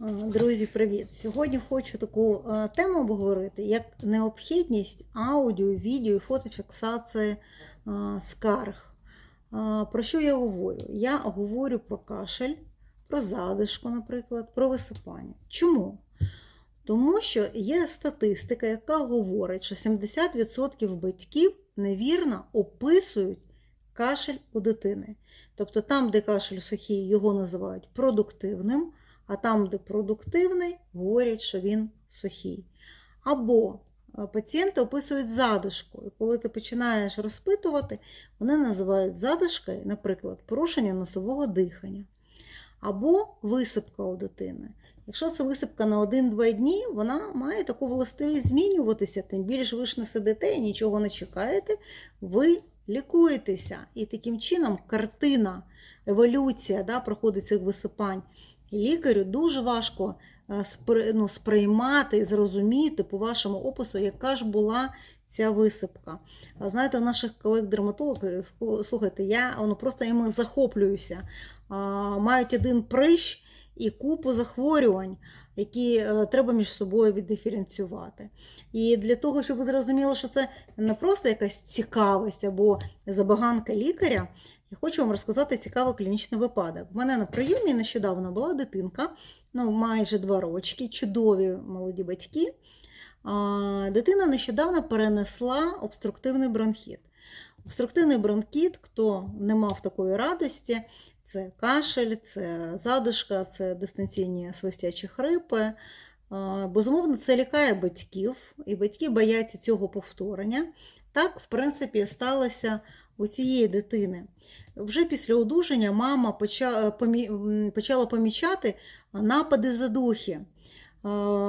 Друзі, привіт! Сьогодні хочу таку е, тему обговорити, як необхідність аудіо, відео і фотофіксації е, скарг. Е, Про що я говорю? Я говорю про кашель, про задишку, наприклад, про висипання. Чому? Тому що є статистика, яка говорить, що 70% батьків невірно описують кашель у дитини. Тобто там, де кашель сухий, його називають продуктивним, а там, де продуктивний, говорять, що він сухий. Або е, пацієнти описують задишку. І коли ти починаєш розпитувати, вони називають задишкою, наприклад, порушення носового дихання. Або висипка у дитини. Якщо це висипка на 1-2 дні, вона має таку властивість змінюватися, тим більше ви ж не сидите і нічого не чекаєте, ви лікуєтеся. І таким чином картина, еволюція да, проходить цих висипань. Лікарю дуже важко е, ну, сприймати і зрозуміти по вашому опису, яка ж була ця висипка. Знаєте, у наших колег-дерматологів, слухайте, я ну, просто іми захоплююся. Мають один прищ і купу захворювань, які е, треба між собою віддиференціювати. І для того, щоб ви зрозуміли, що це не просто якась цікавість або забаганка лікаря, я хочу вам розказати цікавий клінічний випадок. У мене на прийомі нещодавно була дитинка, ну майже два рочки, чудові молоді батьки. Дитина нещодавно перенесла обструктивний бронхіт. Обструктивний бронхіт, хто не мав такої радості, це кашель, це задишка, це дистанційні свистячі хрипи. Безумовно, це лякає батьків, і батьки бояться цього повторення. Так, в принципі, сталося у цієї дитини. Вже після одужання мама м, почала помічати напади задухи. Е,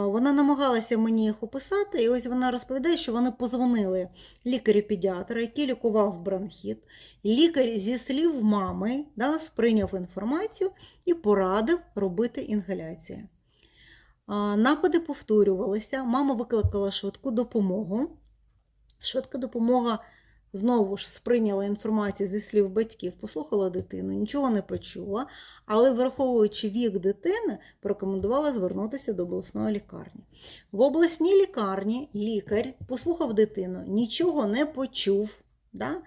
Вона намагалася мені їх описати, і ось вона розповідає, що вони позвонили лікарю-педіатру, який лікував бронхіт. Лікар зі слів мами да, сприйняв інформацію і порадив робити інгаляцію. Напади повторювалися, мама викликала швидку допомогу. Швидка допомога знову ж сприйняла інформацію зі слів батьків, послухала дитину, нічого не почула, але, враховуючи вік дитини, порекомендувала звернутися до обласної лікарні. В обласній лікарні лікар послухав дитину, нічого не почув, да?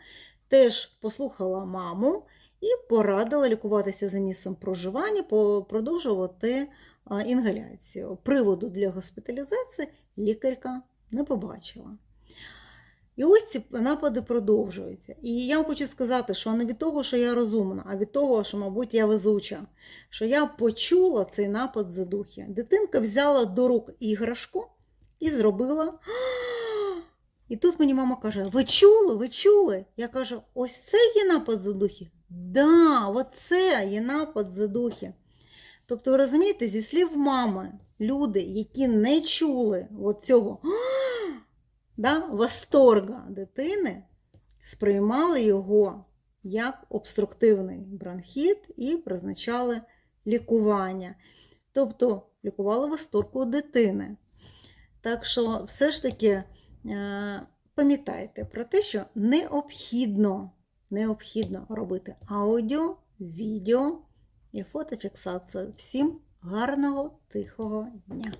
теж послухала маму і порадила лікуватися за місцем проживання, продовжувати інгаляцію. Приводу для госпіталізації лікарка не побачила. І ось ці напади продовжуються. І я вам хочу сказати, що не від того, що я розумна, а від того, що, мабуть, я везуча, що я почула цей напад задухи. Дитинка взяла до рук іграшку і зробила. І тут мені мама каже: Ви чули? Ви чули? Я кажу: ось це є напад задухи? Да, оце є напад задухи. Тобто, ви розумієте, зі слів мами, люди, які не чули от цього! Да, восторга дитини, сприймали його як обструктивний бронхіт і призначали лікування. Тобто лікували восторг у дитини. Так що, все ж таки, е, пам'ятайте про те, що необхідно, необхідно робити аудіо, відео і фотофіксацію. Всім гарного, тихого дня!